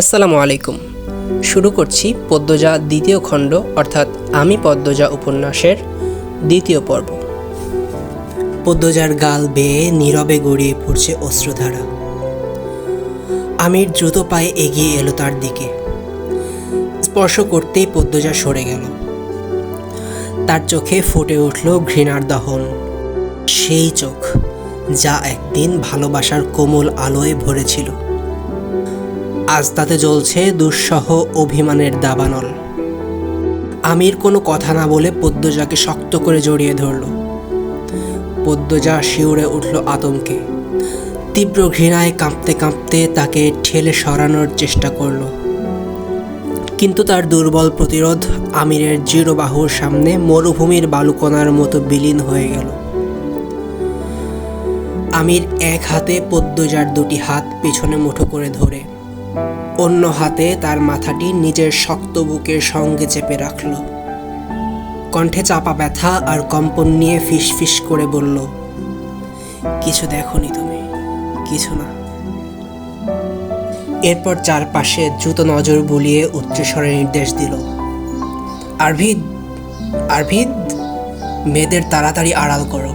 আসসালামু আলাইকুম। শুরু করছি পদ্মজা দ্বিতীয় খণ্ড, অর্থাৎ আমি পদ্মজা উপন্যাসের দ্বিতীয় পর্ব। পদ্মজার গাল বেয়ে নীরবে গড়িয়ে পড়ছে অশ্রুধারা। আমির দ্রুত পায়ে এগিয়ে এলো তার দিকে। স্পর্শ করতেই পদ্মজা সরে গেল। তার চোখে ফুটে উঠল ঘৃণার দহন। সেই চোখ যা একদিন ভালোবাসার কোমল আলোয় ভরেছিল। আজ তাতে জ্বলছে দুঃসহ অভিমানের দাবানল। আমির কোনো কথা না বলে পদ্মজাকে শক্ত করে জড়িয়ে ধরল। পদ্মজা শিউরে উঠল আতঙ্কে। তীব্র ঘৃণায় কাঁপতে কাঁপতে তাকে ঠেলে সরানোর চেষ্টা করল। কিন্তু তার দুর্বল প্রতিরোধ আমিরের জিরোবাহুর সামনে মরুভূমির বালুকণার মতো বিলীন হয়ে গেল। আমির এক হাতে পদ্মজার দুটি হাত পেছনে মুঠো করে ধরে অন্য হাতে তার মাথাটি নিজের শক্ত বুকের সঙ্গে চেপে রাখল। কণ্ঠে চাপা ব্যথা আর কম্পন নিয়ে ফিস ফিস করে বলল, কিছু দেখনি তুমি, কিছু না। এরপর চারপাশে দ্রুত নজর বুলিয়ে উচ্চস্বরে নির্দেশ দিল, আরভিদ আরভিদ, মেয়েদের তাড়াতাড়ি আড়াল করো।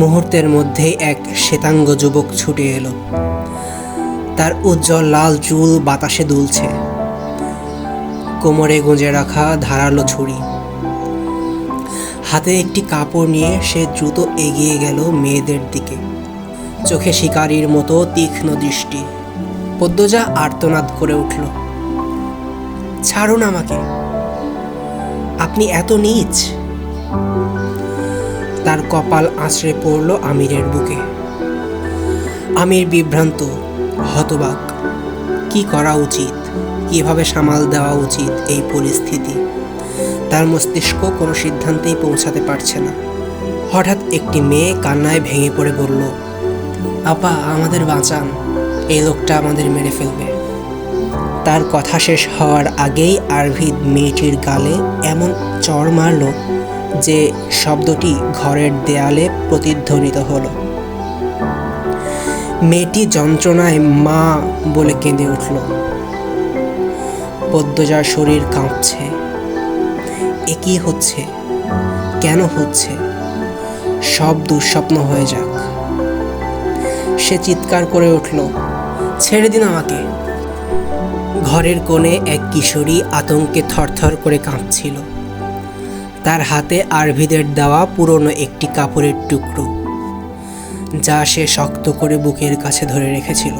মুহূর্তের মধ্যেই এক শ্বেতাঙ্গ যুবক ছুটে এলো। তার উজ্জ্বল লাল চুল বাতাসে দুলছে। কোমরে গুঁজে রাখা ধারালো ছুরি। হাতে একটি কাপড় নিয়ে সে দ্রুত এগিয়ে গেল মেয়েদের দিকে। চোখে শিকারীর মতো তীক্ষ্ণ দৃষ্টি। পদ্মজা আর্তনাদ করে উঠল, ছাড়ুন আমাকে। আপনি এত নিচ। তার কপাল আঁচড়ে পড়ল আমিরের বুকে। আমির বিভ্রান্ত হতবাক। কি করা উচিত? কীভাবে সামাল দেওয়া উচিত এই পরিস্থিতি? তার মস্তিষ্ক কোনো সিদ্ধান্তেই পৌঁছাতে পারছে না। হঠাৎ একটি মেয়ে কান্নায় ভেঙে পড়ে বলল, আপা, আমাদের বাঁচান। এই লোকটা আমাদের মেরে ফেলবে। তার কথা শেষ হওয়ার আগেই আরভিদ মেয়েটির গালে এমন চড় মারল যে শব্দটি ঘরের দেয়ালে প্রতিধ্বনিত হলো। মেয়েটি যন্ত্রণায় মা বলে কেঁদে উঠল। পদ্মজার শরীর কাঁপছে। এ কি হচ্ছে? কেন হচ্ছে? সব দুঃস্বপ্ন হয়ে যাক। সে চিৎকার করে উঠল, ছেড়ে দিন আমাকে। ঘরের কোণে এক কিশোরী আতঙ্কে থরথর করে কাঁপছিল। তার হাতে আরভিদের দেওয়া পুরনো একটি কাপড়ের টুকরো যা সে শক্ত করে বুকের কাছে ধরে রেখেছিল।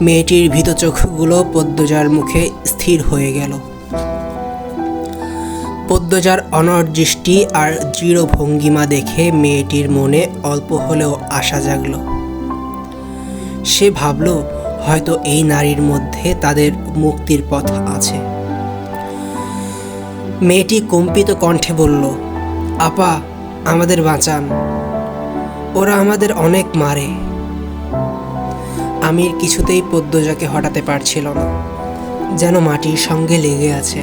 মেয়েটির ভীত চোখগুলো পদ্মজার মুখে স্থির হয়ে গেল। পদ্মজার অনর্দৃষ্টি আর দৃঢ় ভঙ্গিমা দেখে মেয়েটির মনে অল্প হলেও আশা জাগল। সে ভাবল, হয়তো এই নারীর মধ্যে তাদের মুক্তির পথ আছে। মেয়েটি কম্পিত কণ্ঠে বলল, আপা, আমাদের বাঁচান। ওরা আমাদের অনেক মারে। আমির কিছুতেই পদ্মজাকে হটাতে পারছিল না, যেন মাটির সঙ্গে লেগে আছে।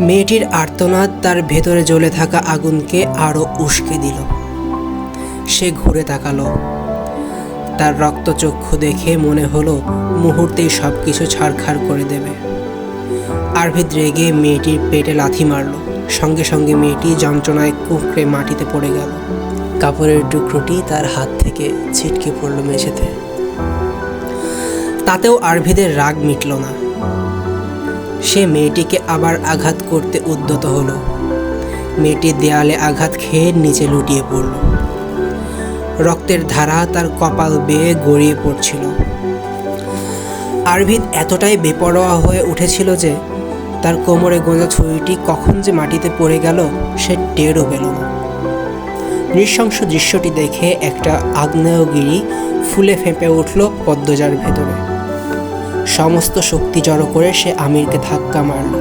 মেয়েটির আর্তনাদ তার ভেতরে জ্বলে থাকা আগুনকে আরও উস্কে দিল। সে ঘুরে তাকালো। তার রক্তচক্ষু দেখে মনে হলো মুহূর্তেই সব কিছু ছাড়খাড় করে দেবে। আরভিদ রেগে মেয়েটির পেটে লাথি মারল। সঙ্গে সঙ্গে মেয়েটি যন্ত্রণায় কুঁকড়ে মাটিতে পড়ে গেল। কাপড়ের টুকরোটি তার হাত থেকে ছিটকে পড়ল মেঝেতে। তাতেও আরভিদের রাগ মিটল না। সে মেয়েটিকে আবার আঘাত করতে উদ্যত হলো। মেয়েটি দেয়ালে আঘাত খেয়ে নিচে লুটিয়ে পড়ল। রক্তের ধারা তার কপাল বেয়ে গড়িয়ে পড়ছিল। আরভিদ এতটাই বেপরোয়া হয়ে উঠেছিল যে তার কোমরে গোঁজা ছুরিটি কখন যে মাটিতে পড়ে গেল সে টেরও পেল না। নৃশংস দৃশ্যটি দেখে একটা আগ্নেয়গিরি ফুলে ফেঁপে উঠল পদ্মজার ভেতরে। সমস্ত শক্তি জড়ো করে সে আমিরকে ধাক্কা মারল।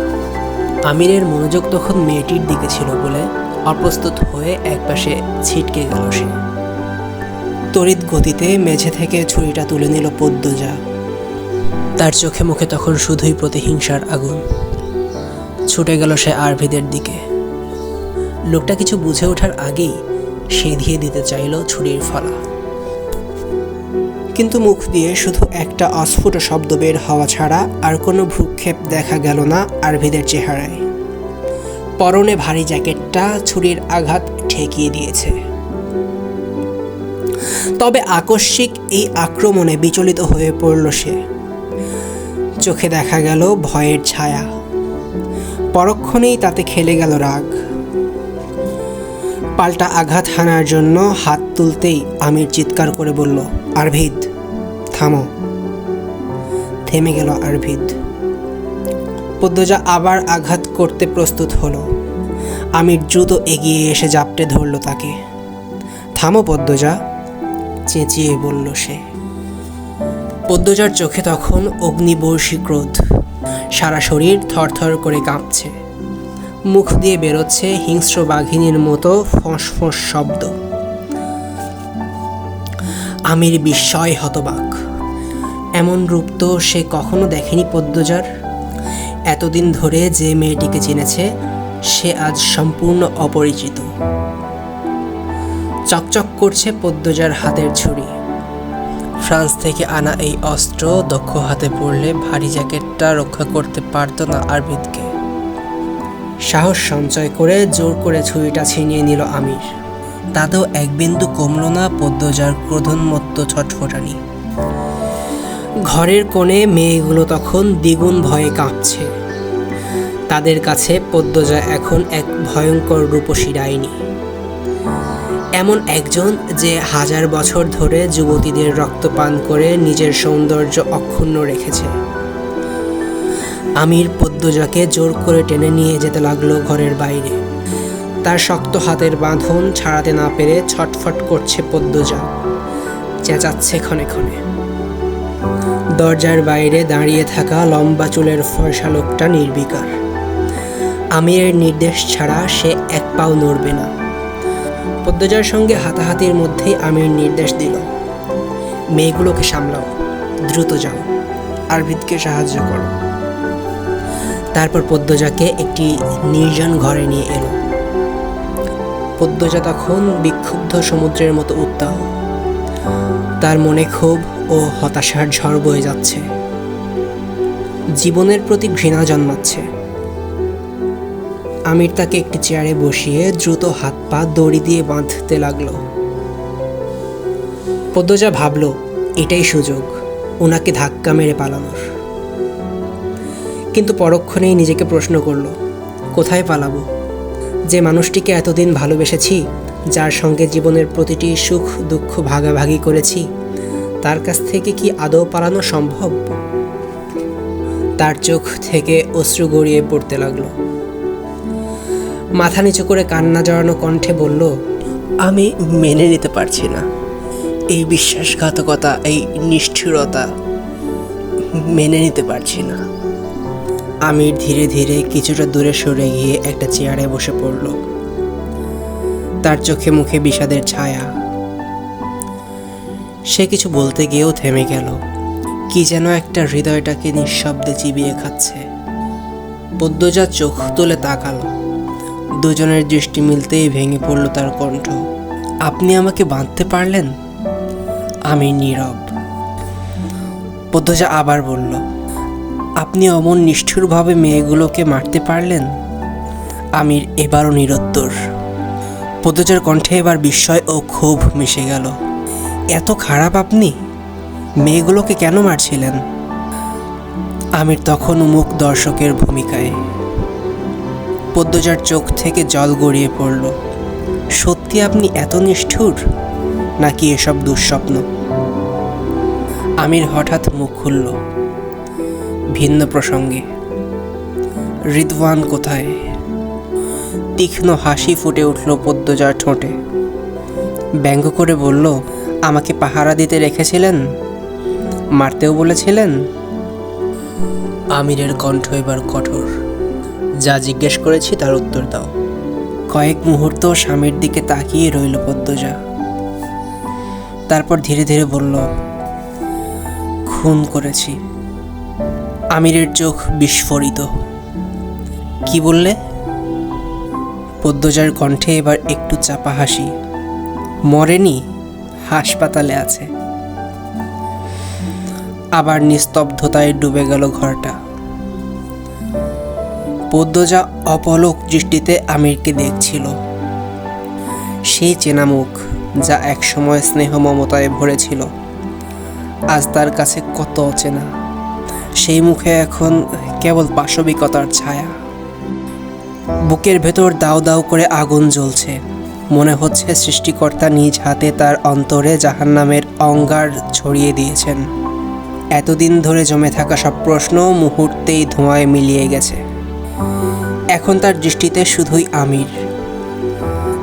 আমিরের মনোযোগ তখন মেয়েটির দিকে ছিল বলে অপ্রস্তুত হয়ে একপাশে ছিটকে গেল সে। তড়িৎ গতিতে মেঝে থেকে ছুরিটা তুলে নিল পদ্মজা। তার চোখে মুখে তখন শুধুই প্রতিহিংসার আগুন। ছুটে গেল সে আরভিদের দিকে। লোকটা কিছু বুঝে ওঠার আগেই সেধিয়ে দিতে চাইল ছুরির ফলা। কিন্তু মুখ দিয়ে শুধু একটা অস্ফুট শব্দ বের হওয়া ছাড়া আর কোনো ভ্রুক্ষেপ দেখা গেল না আরভিদের চেহারায়। পরনে ভারী জ্যাকেটটা ছুরির আঘাত ঠেকিয়ে দিয়েছে। তবে আকস্মিক এই আক্রমণে বিচলিত হয়ে পড়ল সে। চোখে দেখা গেল ভয়ের ছায়া। পরক্ষণেই তাতে খেলে গেল রাগ। পাল্টা আঘাত হানার জন্য হাত তুলতেই আমির চিৎকার করে বলল, আরভিদ, থামো। থেমে গেল আরভিদ। পদ্মজা আবার আঘাত করতে প্রস্তুত হলো। আমির দ্রুত এগিয়ে এসে জাপটে ধরল তাকে। থামো পদ্মজা, চেঁচিয়ে বলল সে। পদ্মজার চোখে তখন অগ্নিবর্ষী ক্রোধ। সারা শরীর থরথর করে কাঁপছে। মুখ দিয়ে বেরোচ্ছে হিংস্র বাঘিনীর মতো ফোঁস শব্দ। আমির বিস্ময় হতবাক। এমন রূপ তো সে কখনো দেখেনি পদ্মজার। এতদিন ধরে যে মেয়েটিকে চিনেছে, সে আজ সম্পূর্ণ অপরিচিত। চকচক করছে পদ্মজার হাতের ছুরি। ফ্রান্স থেকে আনা এই অস্ত্র দক্ষ হাতে পড়লে ভারী জ্যাকেটটা রক্ষা করতে পারত না আরবিদকে। সাহস সঞ্চয় করে জোর করে ছুরিটা ছিনিয়ে নিল আমির। তাতেও এক বিন্দু কমল না পদ্মজার ক্রোধনমত্ত ছটফটানি। ঘরের কোণে মেয়েগুলো তখন দ্বিগুণ ভয়ে কাঁপছে। তাদের কাছে পদ্মজা এখন এক ভয়ঙ্কর রূপসী ডাইনি। এমন একজন যে হাজার বছর ধরে যুবতীদের রক্তপান করে নিজের সৌন্দর্য অক্ষুণ্ণ রেখেছে। আমির পদ্মজাকে জোর করে টেনে নিয়ে যেতে লাগল ঘরের বাইরে। তার শক্ত হাতের বাঁধন ছাড়াতে না পেরে ছটফট করছে পদ্মজা। চেঁচাচ্ছে ক্ষণে ক্ষণে। দরজার বাইরে দাঁড়িয়ে থাকা লম্বা চুলের ফর্সা লোকটা নির্বিকার। আমিরের নির্দেশ ছাড়া সে এক পাও নড়বে না। পদ্মজার সঙ্গে হাতাহাতির মধ্যেই আমির নির্দেশ দিল, মেয়েগুলোকে সামলাও, দ্রুত যাও। আরভিদকে সাহায্য করো। তারপর পদ্মজাকে একটি নির্জন ঘরে নিয়ে এলো। পদ্মজা তখন বিক্ষুব্ধ সমুদ্রের মতো উত্তাহ তার মনে ক্ষোভ ও হতাশার ঝড় বয়ে যাচ্ছে। জীবনের প্রতি ঘৃণা জন্মাচ্ছে। আমির তাকে একটি চেয়ারে বসিয়ে দ্রুত হাত পা দড়ি দিয়ে বাঁধতে লাগল। পদ্মজা ভাবল, এটাই সুযোগ। ওনাকে ধাক্কা মেরে পালানোর। কিন্তু পরক্ষণেই নিজেকে প্রশ্ন করল, কোথায় পালাবো? যে মানুষটিকে এতদিন ভালোবেসেছি, যার সঙ্গে জীবনের প্রতিটি সুখ দুঃখ ভাগাভাগি করেছি, তার কাছ থেকে কি আদৌ পালানো সম্ভব? তার চোখ থেকে অশ্রু গড়িয়ে পড়তে লাগল। মাথা নিচু করে কান্না জড়ানো কণ্ঠে বলল, আমি মেনে নিতে পারছি না। এই বিশ্বাসঘাতকতা, এই নিষ্ঠুরতা, মেনে নিতে পারছি না। আমির ধীরে ধীরে কিছুটা দূরে সরে গিয়ে একটা চেয়ারে বসে পড়ল। তার চোখে মুখে বিষাদের ছায়া। সে কিছু বলতে গিয়েও থেমে গেল। কি যেন একটা হৃদয়টাকে নিঃশব্দে চিবিয়ে খাচ্ছে। পদ্মজা চোখ তুলে তাকালো। দুজনের দৃষ্টি মিলতেই ভেঙে পড়ল তার কণ্ঠ। আপনি আমাকে বাঁধতে পারলেন? আমি নীরব। পদ্মজা আবার বলল আপনি অমন নিষ্ঠুরভাবে মেয়েগুলোকে মারতে পারলেন? আমির এবারও নিরুত্তর। পদ্মজার কণ্ঠে এবার বিস্ময় ও ক্ষোভ মিশে গেল। এত খারাপ আপনি? মেয়েগুলোকে কেন মারছিলেন? আমির তখন মুখ দর্শকের ভূমিকায়। পদ্মজার চোখ থেকে জল গড়িয়ে পড়ল। সত্যি আপনি এত নিষ্ঠুর? নাকি এসব দুঃস্বপ্ন? আমির হঠাৎ মুখ খুলল। ভিন্ন প্রসঙ্গে। রিদওয়ান কোথায়? তীক্ষ্ণ হাসি ফুটে উঠল পদ্মজার ঠোঁটে। ব্যঙ্গ করে বলল, আমাকে পাহারা দিতে রেখেছিলেন? মারতেও বলেছিলেন? আমিরের কণ্ঠ এবার কঠোর। যা জিজ্ঞেস করেছি তার উত্তর দাও। কয়েক মুহূর্ত স্বামীর দিকে তাকিয়ে রইল পদ্মজা। তারপর ধীরে ধীরে বলল, খুন করেছি। আমিরের চোখ বিস্ফোরিত। কি বললে? পদ্মজার কণ্ঠে এবার একটু চাপা হাসি। মরেনি, হাসপাতালে আছে। আবার নিস্তব্ধতায় ডুবে গেল ঘরটা। পদ্মজা অপলক দৃষ্টিতে আমিরকে দেখছিল। সেই চেনা মুখ যা একসময় স্নেহ মমতায় ভরেছিল। আজ তার কাছে কত অচেনা। সেই মুখে এখন কেবল পাশবিকতার ছায়া। বুকের ভেতর দাউ দাউ করে আগুন জ্বলছে। মনে হচ্ছে সৃষ্টিকর্তা নিজ হাতে তার অন্তরে জাহান্নামের অঙ্গার ছড়িয়ে দিয়েছেন। এতদিন ধরে জমে থাকা সব প্রশ্ন মুহূর্তেই ধোঁয়ায় মিলিয়ে গেছে। এখন তার দৃষ্টিতে শুধুই আমির।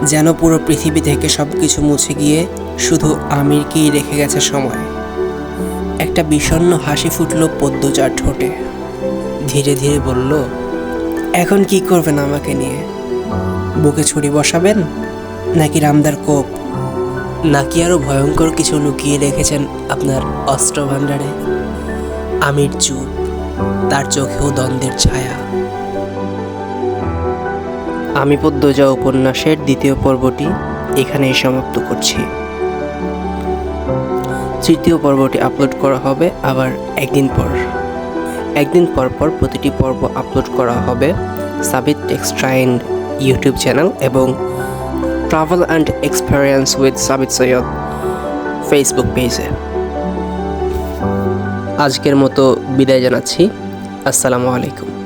যেন পুরো পৃথিবী থেকে সব কিছু মুছে গিয়ে শুধু আমিরকেই রেখে গেছে সময়। একটা বিষণ্ণ হাসি ফুটল পদ্মজার ঠোঁটে। ধীরে ধীরে বলল, এখন কি করবেন আমাকে নিয়ে? বুকে ছুরি বসাবেন নাকি রামদার কোপ? নাকি আরও ভয়ঙ্কর কিছু লুকিয়ে রেখেছেন আপনার অস্ত্র ভাণ্ডারে আমির চুপ, তার চোখেও দ্বন্দ্বের ছায়া। আমি পদ্মজা উপন্যাসের দ্বিতীয় পর্বটি এখানেই সমাপ্ত করছি। তৃতীয় পর্বটি আপলোড করা হবে আবার একদিন পর। একদিন পর পর প্রতিটি পর্ব আপলোড করা হবে সাবিত টেক্সট্রাইন ইউটিউব চ্যানেল এবং travel and experience with Sabit Syed Facebook পেজে আজকের মতো বিদায় জানাচ্ছি। আসসালামু আলাইকুম।